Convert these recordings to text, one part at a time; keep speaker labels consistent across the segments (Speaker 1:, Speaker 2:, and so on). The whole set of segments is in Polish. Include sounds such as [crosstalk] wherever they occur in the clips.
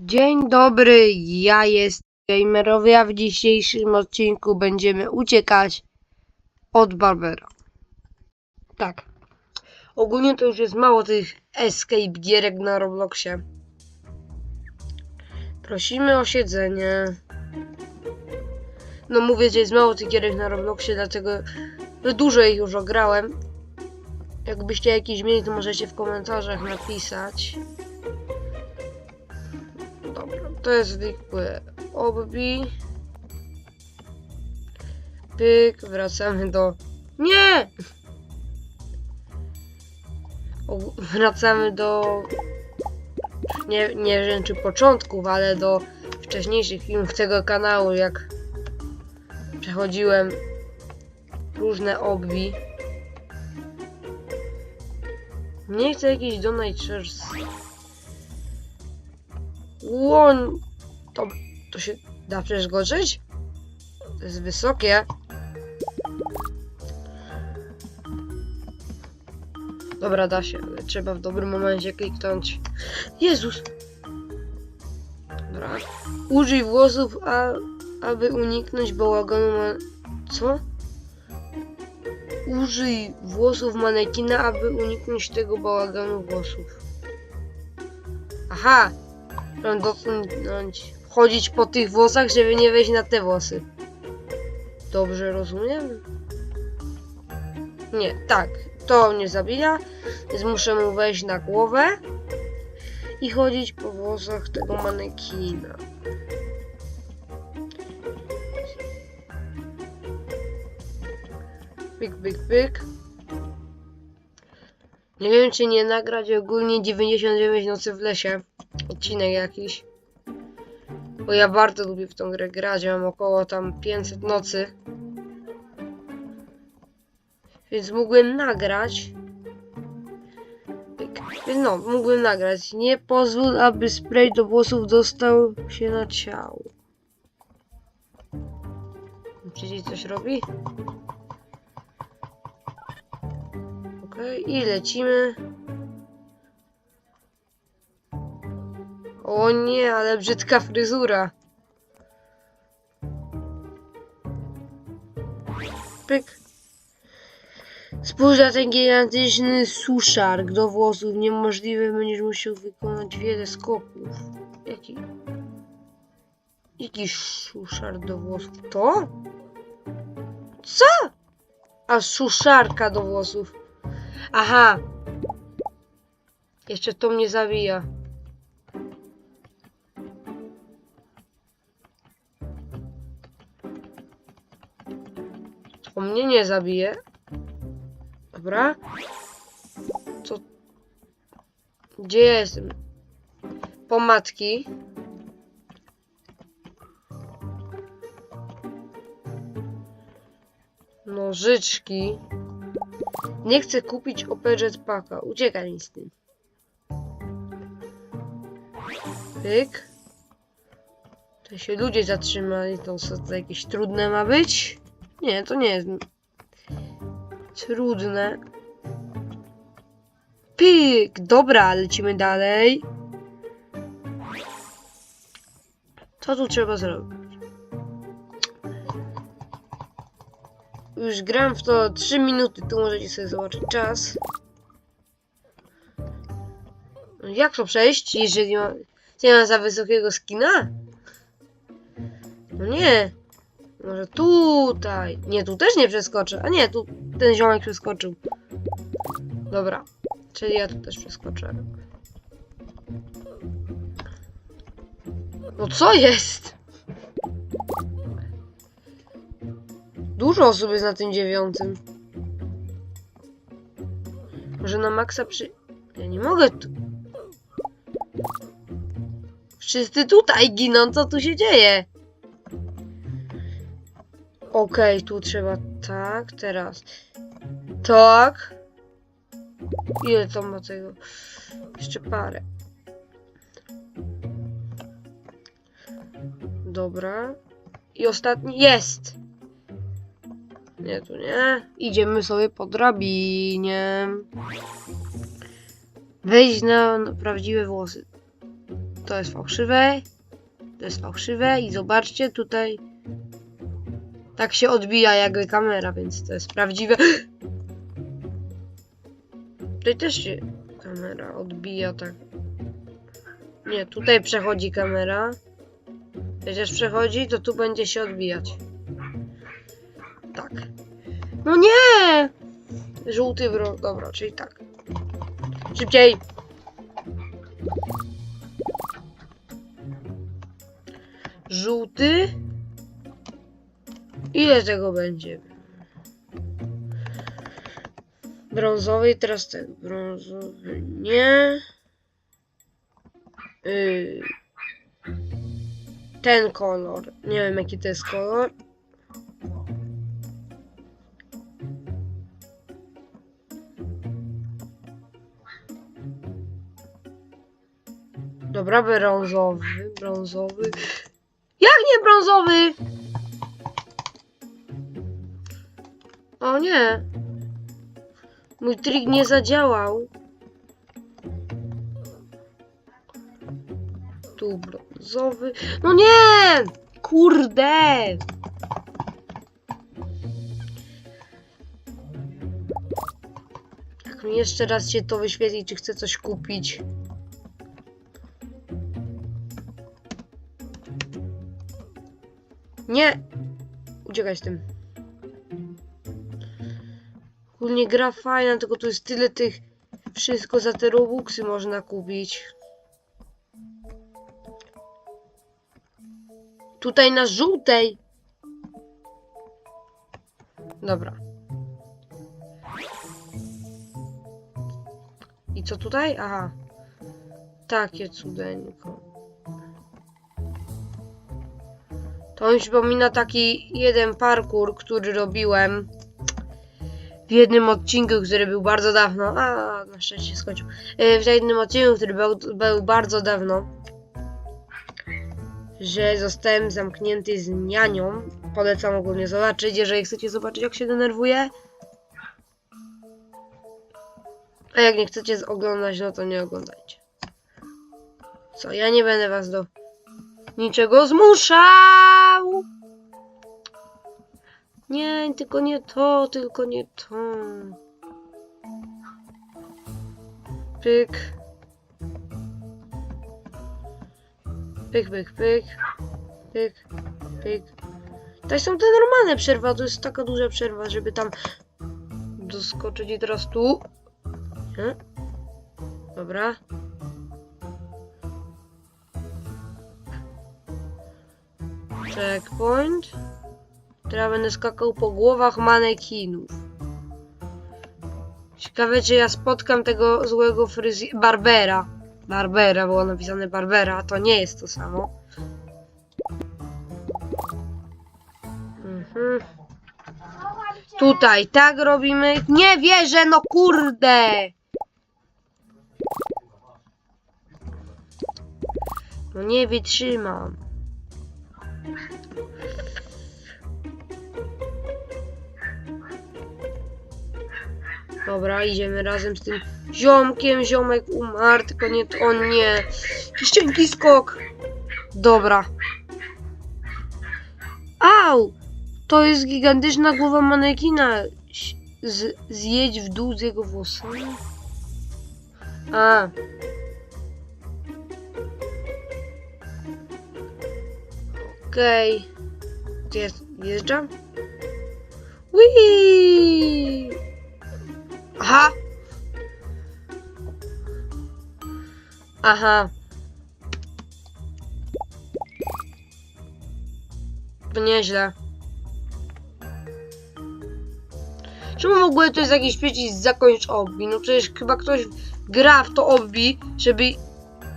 Speaker 1: Dzień dobry, ja jestem Gamerowi, a w dzisiejszym odcinku będziemy uciekać od Barbera. Tak. Ogólnie to już jest mało tych escape gierek na Robloxie. Prosimy o siedzenie. No mówię, że jest mało tych gierek na Robloxie, dlatego dużo ich już ograłem. Jakbyście jakieś mieli, to możecie w komentarzach napisać. To jest zwykły obbi. Pyk, wracamy do... Nie! O, wracamy do... Nie, nie wiem czy początków, ale do wcześniejszych filmów tego kanału, jak przechodziłem różne obbi. Nie chcę jakiś donate shares. Łoń! To, się da przeszkodzić? To jest wysokie. Dobra, da się, trzeba w dobrym momencie kliknąć. Jezus! Dobra. Użyj włosów, a, aby uniknąć bałaganu. Co? Użyj włosów manekina, aby uniknąć tego bałaganu włosów. Aha! Mam dotknąć, chodzić po tych włosach, żeby nie wejść na te włosy. Dobrze rozumiem? Nie, tak. To mnie zabija, więc muszę mu wejść na głowę i chodzić po włosach tego manekina. Pyk, pyk, pyk. Nie wiem, czy nie nagrać ogólnie 99 nocy w lesie. Odcinek jakiś. Bo ja bardzo lubię w tą grę grać. Mam około tam 500 nocy. Więc mógłbym nagrać. No, mógłbym nagrać. Nie pozwól, aby spray do włosów dostał się na ciało. Czyli coś robi? Okej, i lecimy. O nie, ale brzydka fryzura. Pyk. Spójrz na ten gigantyczny suszark do włosów. Niemożliwe, będziesz musiał wykonać wiele skoków. Jaki? Jaki suszar do włosów? To? Co? A suszarka do włosów. Aha. Jeszcze to mnie zabija. To mnie nie zabije. Dobra. Co? Gdzie jestem? Pomadki. Nożyczki. Nie chcę kupić OP Jetpacka. Uciekaj mi z tym. Pyk. To się ludzie zatrzymali. To co to jakieś trudne ma być? Nie, to nie jest trudne. Pyk! Dobra, lecimy dalej. Co tu trzeba zrobić? Już gram w to 3 minuty, tu możecie sobie zobaczyć czas. Jak to przejść, jeżeli ma, nie ma za wysokiego skina? No nie. Może tutaj. Nie, tu też nie przeskoczę. A nie, tu ten ziomek przeskoczył. Dobra. Czyli ja tu też przeskoczę. No co jest? Dużo osób jest na tym dziewiątym. Może na maksa przy... Ja nie mogę tu... Wszyscy tutaj giną, co tu się dzieje? Okej, tu trzeba tak, teraz tak. Ile to ma tego? Jeszcze parę. Dobra. I ostatni jest. Nie, tu nie. Idziemy sobie po drabinie. Wejść na, na prawdziwe włosy. To jest fałszywe. To jest fałszywe i zobaczcie tutaj. Tak się odbija jakby kamera, więc to jest prawdziwe. [gasps] Tutaj też się kamera odbija tak. Nie, tutaj przechodzi kamera. Przecież przechodzi, to tu będzie się odbijać. Tak. No nie! Żółty wrog. Dobra, czyli tak. Szybciej! Żółty. Ile tego będzie? Brązowy i teraz ten. Brązowy nie. Yy. Ten kolor. Nie wiem jaki to jest kolor. Dobra, brązowy, brązowy. Jak nie brązowy? Nie. Mój trik nie zadziałał. Tu brązowy. No nie! Kurde! Jak mi jeszcze raz się to wyświetli, czy chcę coś kupić. Nie! Uciekaj z tym. Ogólnie gra fajna, tylko tu jest tyle tych... Wszystko za te robuxy można kupić. Tutaj na żółtej. Dobra. I co tutaj? Aha. Takie cudeńko. To mi przypomina taki jeden parkour, który robiłem w jednym odcinku, który był bardzo dawno. A, na szczęście się skończył. E, W jednym odcinku, który był, był bardzo dawno. Że zostałem zamknięty z nianią. Polecam ogólnie zobaczyć, jeżeli chcecie zobaczyć, jak się denerwuję. A jak nie chcecie oglądać, no to nie oglądajcie. Co, ja nie będę was do niczego zmuszał. Nie, tylko nie to, tylko nie to. Pyk. Pyk, pyk, pyk. Pyk, pyk. Są te normalne przerwy, a to jest taka duża przerwa, żeby tam doskoczyć i teraz tu. Nie? Dobra. Checkpoint. Teraz będę skakał po głowach manekinów. Ciekawe, czy ja spotkam tego złego fryzjera. Barbera. Barbera, było napisane Barbera, a to nie jest to samo. Mhm. Tutaj tak robimy. Nie wierzę, no kurde! No nie wytrzymam. Dobra, idziemy razem z tym ziomkiem. Ziomek umarł, tylko nie on nie. Cienki skok. Dobra. Au! To jest gigantyczna głowa manekina. Z, zjedź w dół z jego włosami. A. Okej. Gdzie jest? Wjeżdżam? Whee! Aha! Aha. To nieźle. Czemu w ogóle to jest jakiś przycisk zakończ obbi? No przecież chyba ktoś gra w to obbi, żeby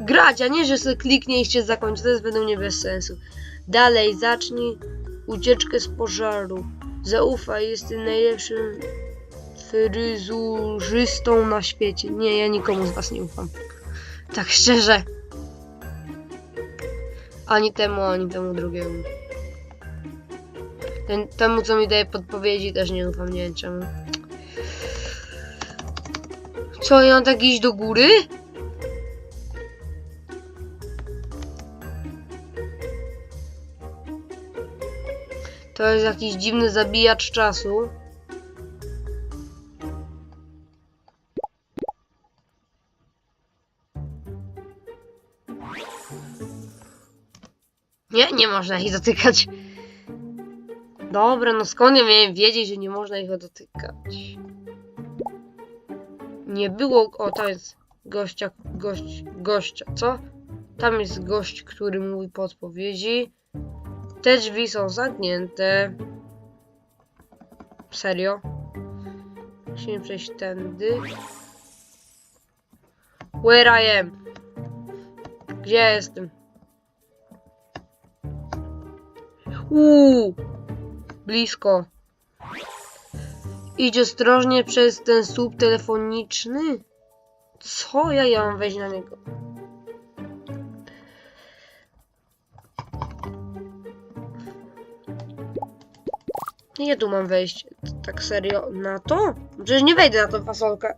Speaker 1: grać, a nie, że sobie kliknie i się zakończy. To jest według mnie bez sensu. Dalej, zacznij ucieczkę z pożaru. Zaufaj, jesteś najlepszym fryzurzystą na świecie. Nie, ja nikomu z was nie ufam. Tak szczerze. Ani temu, ani temu drugiemu. Ten, temu, co mi daje podpowiedzi, też nie ufam, nie wiem czemu. Co, ja mam tak iść do góry? To jest jakiś dziwny zabijacz czasu. Nie, nie można ich dotykać. Dobra, no skąd ja miałem wiedzieć, że nie można ich dotykać? Nie było... O, to jest gościa, gość, gościa, co? Tam jest gość, który mówi po odpowiedzi. Te drzwi są zamknięte. Serio? Musimy przejść tędy. Where I am? Gdzie jestem? Uuu, blisko. Idź ostrożnie przez ten słup telefoniczny. Co ja, ja mam wejść na niego? Nie tu mam wejść. Tak serio? Na to? Przecież nie wejdę na tą fasolkę.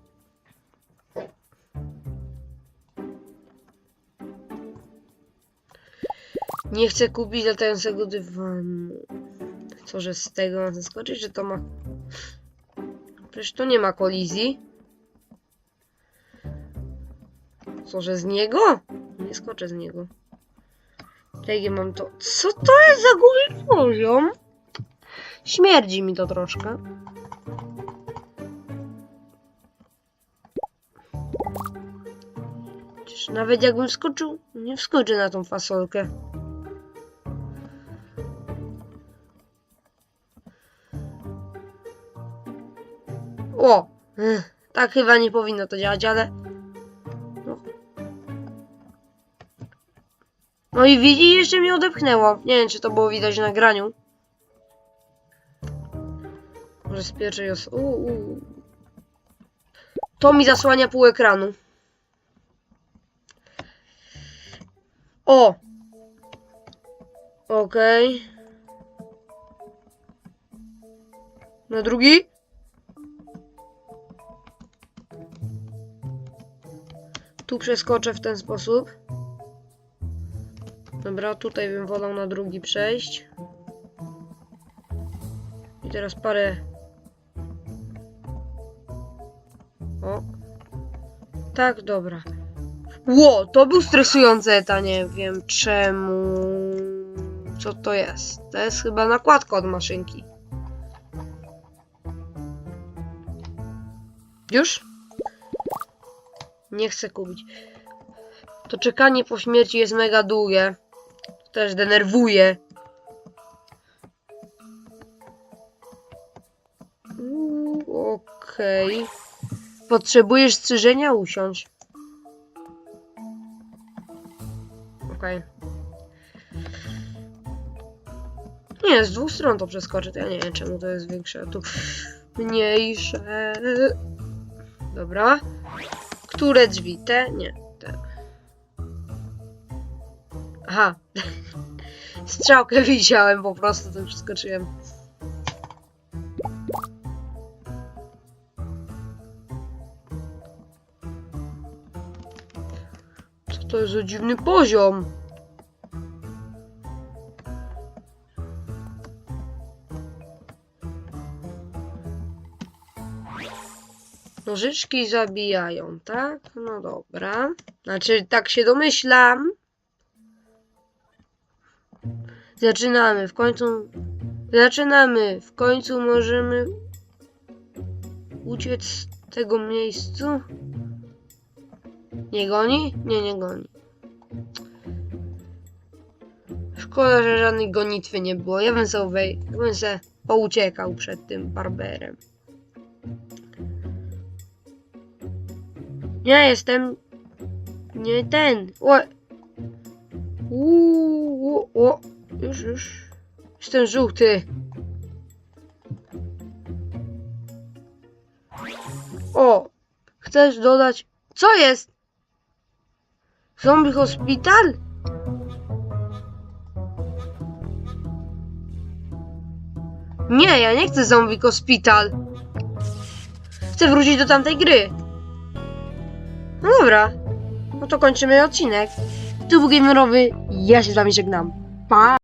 Speaker 1: Nie chcę kupić latającego dywanu. Co, że z tego ma zaskoczyć, że to ma... Przecież to nie ma kolizji. Co, że z niego? Nie skoczę z niego. Jakie mam to... Co to jest za góry poziom? Śmierdzi mi to troszkę. Przecież nawet jakbym skoczył, nie wskoczę na tą fasolkę. O! Ech, Tak chyba nie powinno to działać, ale... No, no i widzi, jeszcze mnie odepchnęło. Nie wiem, czy to było widać na nagraniu. Może z pierwszej os... Uuu. To mi zasłania pół ekranu. O! Okej. Na drugi? Tu przeskoczę w ten sposób. Dobra, tutaj bym wolał na drugi przejść. I teraz parę. O. Tak, dobra. Ło, to był stresujący eta, nie wiem czemu. Co to jest? To jest chyba nakładka od maszynki. Już? Nie chcę kupić. To czekanie po śmierci jest mega długie. Też denerwuje. Okej. Potrzebujesz strzyżenia? Usiądź. Okej. Nie, z dwóch stron to przeskoczy. Ja nie wiem czemu to jest większe. a Tu mniejsze. Dobra. Które drzwi? Te? Nie, te. Aha. [laughs] Strzałkę widziałem, po prostu to przeskoczyłem. Co to jest za dziwny poziom? Nożyczki zabijają, tak? No dobra. Znaczy, tak się domyślam. Zaczynamy, w końcu... Zaczynamy, w końcu możemy uciec z tego miejscu. Nie goni? Nie, nie goni. Szkoda, że żadnej gonitwy nie było. Ja bym sobie, ja bym se pouciekał przed tym barberem. Ja jestem nie ten. O. Uuu, o. Już, już. Jestem żółty. O. Chcesz dodać. Co jest? Zombie hospital? Nie, ja nie chcę zombie hospital. Chcę wrócić do tamtej gry. No dobra. No to kończymy odcinek. Tu był Gamerowy. Ja się z wami żegnam. Pa!